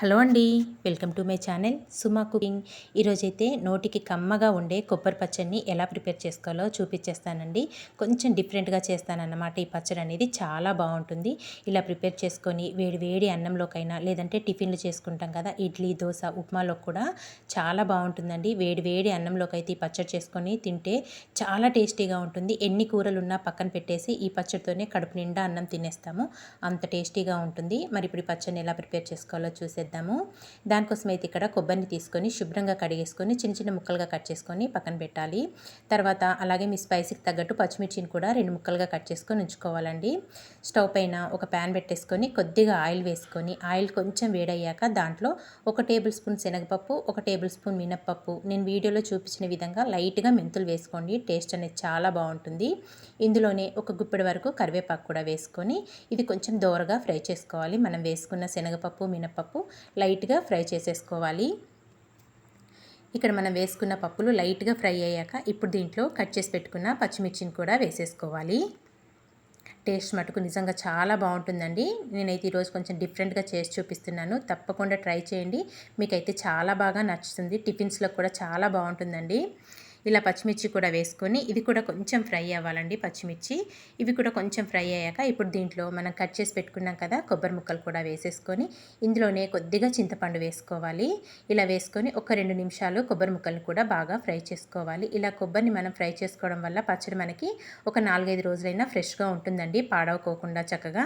Hello అండి welcome to my channel Suma cooking. ఈరోజైతే నోటికి కమ్మగా ఉండే కొబ్బరి పచ్చడిని ఎలా ప్రిపేర్ చేసుకోవాలో చూపించేస్తానండి కొంచెం డిఫరెంట్గా చేస్తానన్నమాట ఈ పచ్చడి అనేది చాలా బాగుంటుంది. ఇలా ప్రిపేర్ చేసుకొని వేడి వేడి అన్నంలోకైనా లేదంటే టిఫిన్లు చేసుకుంటాం కదా ఇడ్లీ దోశ ఉప్మాలో కూడా చాలా బాగుంటుందండి. వేడి వేడి అన్నంలోకి అయితే ఈ పచ్చడి చేసుకొని తింటే చాలా టేస్టీగా ఉంటుంది. ఎన్ని కూరలు ఉన్నా పక్కన పెట్టేసి ఈ పచ్చడితోనే కడుపు నిండా అన్నం తినేస్తాము. అంత టేస్టీగా ఉంటుంది. మరి ఇప్పుడు ఈ పచ్చడిని ఎలా ప్రిపేర్ చేసుకోవాలో చూసేద్దాం. చేద్దాము దానికోసం అయితే ఇక్కడ కొబ్బరిని తీసుకొని శుభ్రంగా కడిగేసుకొని చిన్న చిన్న ముక్కలుగా కట్ చేసుకొని పక్కన పెట్టాలి. తర్వాత అలాగే మీ స్పైసీకి తగ్గట్టు పచ్చిమిర్చిని కూడా రెండు ముక్కలుగా కట్ చేసుకొని ఉంచుకోవాలండి. స్టవ్ పైన ఒక ప్యాన్ పెట్టేసుకొని కొద్దిగా ఆయిల్ వేసుకొని ఆయిల్ కొంచెం వేడయ్యాక దాంట్లో ఒక టేబుల్ స్పూన్ శనగపప్పు ఒక టేబుల్ స్పూన్ మినప్పప్పు. నేను వీడియోలో చూపించిన విధంగా లైట్గా మెంతులు వేసుకోండి టేస్ట్ అనేది చాలా బాగుంటుంది. ఇందులోనే ఒక గుప్పెడి వరకు కరివేపాకు కూడా వేసుకొని ఇది కొంచెం దోరగా ఫ్రై చేసుకోవాలి. మనం వేసుకున్న శనగపప్పు మినప్పప్పు లైట్గా ఫ్రై చేసేసుకోవాలి. ఇక్కడ మనం వేసుకున్న పప్పులు లైట్గా ఫ్రై అయ్యాక ఇప్పుడు దీంట్లో కట్ చేసి పెట్టుకున్న పచ్చిమిర్చిని కూడా వేసేసుకోవాలి. టేస్ట్ మటుకు నిజంగా చాలా బాగుంటుందండి. నేనైతే ఈరోజు కొంచెం డిఫరెంట్గా చేసి చూపిస్తున్నాను. తప్పకుండా ట్రై చేయండి. మీకైతే చాలా బాగా నచ్చుతుంది. టిఫిన్స్లో కూడా చాలా బాగుంటుందండి. ఇలా పచ్చిమిర్చి కూడా వేసుకొని ఇది కూడా కొంచెం ఫ్రై అవ్వాలండి పచ్చిమిర్చి. ఇవి కూడా కొంచెం ఫ్రై అయ్యాక ఇప్పుడు దీంట్లో మనం కట్ చేసి పెట్టుకున్నాం కదా కొబ్బరి ముక్కలు కూడా వేసేసుకొని ఇందులోనే కొద్దిగా చింతపండు వేసుకోవాలి. ఇలా వేసుకొని ఒక రెండు నిమిషాలు కొబ్బరి ముక్కల్ని కూడా బాగా ఫ్రై చేసుకోవాలి. ఇలా కొబ్బరిని మనం ఫ్రై చేసుకోవడం వల్ల పచ్చడి మనకి ఒక నాలుగైదు రోజులైనా ఫ్రెష్గా ఉంటుందండి పాడవకోకుండా చక్కగా.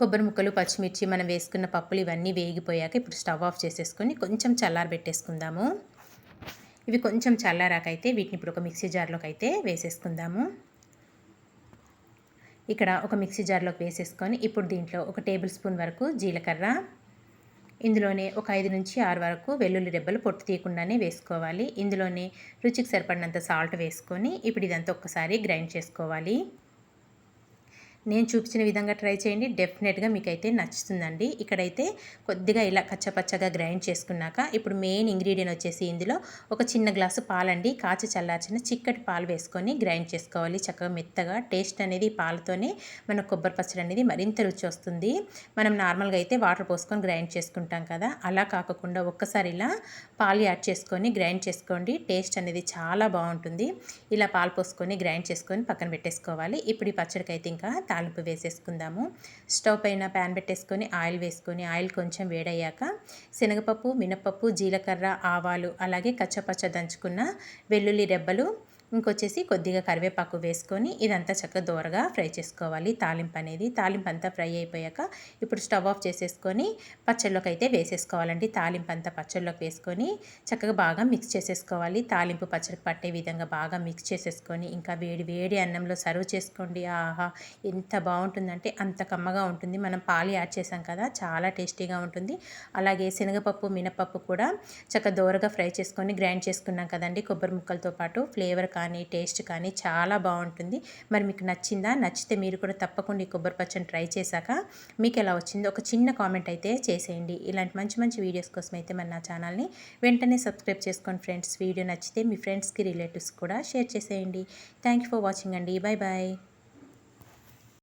కొబ్బరి ముక్కలు పచ్చిమిర్చి మనం వేసుకున్న పప్పులు ఇవన్నీ వేగిపోయాక ఇప్పుడు స్టవ్ ఆఫ్ చేసేసుకొని కొంచెం చల్లారబెట్టేసుకుందాము. ఇవి కొంచెం చల్లారాకైతే వీటిని ఇప్పుడు ఒక మిక్సీ జార్లోకి అయితే వేసేసుకుందాము. ఇక్కడ ఒక మిక్సీ జార్లోకి వేసేసుకొని ఇప్పుడు దీంట్లో ఒక టేబుల్ స్పూన్ వరకు జీలకర్ర ఇందులోనే ఒక ఐదు నుంచి ఆరు వరకు వెల్లుల్లి రెబ్బలు పొట్టు తీయకుండానే వేసుకోవాలి. ఇందులోనే రుచికి సరిపడినంత సాల్ట్ వేసుకొని ఇప్పుడు ఇదంతా ఒక్కసారి గ్రైండ్ చేసుకోవాలి. నేను చూపించిన విధంగా ట్రై చేయండి. డెఫినెట్గా మీకైతే నచ్చుతుందండి. ఇక్కడైతే కొద్దిగా ఇలా కచ్చపచ్చగా గ్రైండ్ చేసుకున్నాక ఇప్పుడు మెయిన్ ఇంగ్రీడియంట్ వచ్చేసి ఇందులో ఒక చిన్న గ్లాసు పాలండి. కాచి చల్లార్చిన చిక్కటి పాలు వేసుకొని గ్రైండ్ చేసుకోవాలి. చక్కగా మెత్తగా టేస్ట్ అనేది పాలతోనే మన కొబ్బరి పచ్చడి అనేది మరింత రుచి వస్తుంది. మనం నార్మల్గా అయితే వాటర్ పోసుకొని గ్రైండ్ చేసుకుంటాం కదా. అలా కాకుండా ఒక్కసారి ఇలా పాలు యాడ్ చేసుకొని గ్రైండ్ చేసుకోండి. టేస్ట్ అనేది చాలా బాగుంటుంది. ఇలా పాలు పోసుకొని గ్రైండ్ చేసుకొని పక్కన పెట్టేసుకోవాలి. ఇప్పుడు ఈ పచ్చడికి అయితే ఇంకా తాలింపు వేసేసుకుందాము. స్టవ్ పైన ప్యాన్ పెట్టేసుకొని ఆయిల్ వేసుకొని ఆయిల్ కొంచెం వేడయ్యాక శనగపప్పు మినపప్పు జీలకర్ర ఆవాలు అలాగే కచ్చపచ్చ దంచుకున్న వెల్లుల్లి రెబ్బలు ఇంకొచ్చేసి కొద్దిగా కరివేపాకు వేసుకొని ఇదంతా చక్కగా దూరగా ఫ్రై చేసుకోవాలి. తాలింపు అనేది తాలింపు అంతా ఫ్రై అయిపోయాక ఇప్పుడు స్టవ్ ఆఫ్ చేసేసుకొని పచ్చళ్ళలోకి అయితే వేసేసుకోవాలండి. తాలింపు అంతా పచ్చళ్ళలోకి వేసుకొని చక్కగా బాగా మిక్స్ చేసేసుకోవాలి. తాలింపు పచ్చడికి పట్టే విధంగా బాగా మిక్స్ చేసేసుకొని ఇంకా వేడి వేడి అన్నంలో సర్వ్ చేసుకోండి. ఆహా ఎంత బాగుంటుందంటే అంత కమ్మగా ఉంటుంది. మనం పాలు యాడ్ చేసాం కదా చాలా టేస్టీగా ఉంటుంది. అలాగే శనగపప్పు మినపప్పు కూడా చక్కగా దోరగా ఫ్రై చేసుకొని గ్రైండ్ చేసుకున్నాం కదండి. కొబ్బరి ముక్కలతో పాటు ఫ్లేవర్ కానీ టేస్ట్ కానీ చాలా బాగుంటుంది. మరి మీకు నచ్చిందా? నచ్చితే మీరు కూడా తప్పకుండా ఈ కొబ్బరి పచ్చని ట్రై చేశాక మీకు ఎలా వచ్చిందో ఒక చిన్న కామెంట్ అయితే చేసేయండి. ఇలాంటి మంచి మంచి వీడియోస్ కోసం అయితే మరి నా ఛానల్ని వెంటనే సబ్స్క్రైబ్ చేసుకోండి ఫ్రెండ్స్. వీడియో నచ్చితే మీ ఫ్రెండ్స్కి రిలేటివ్స్ కూడా షేర్ చేసేయండి. థ్యాంక్ ఫర్ వాచింగ్ అండి. Bye bye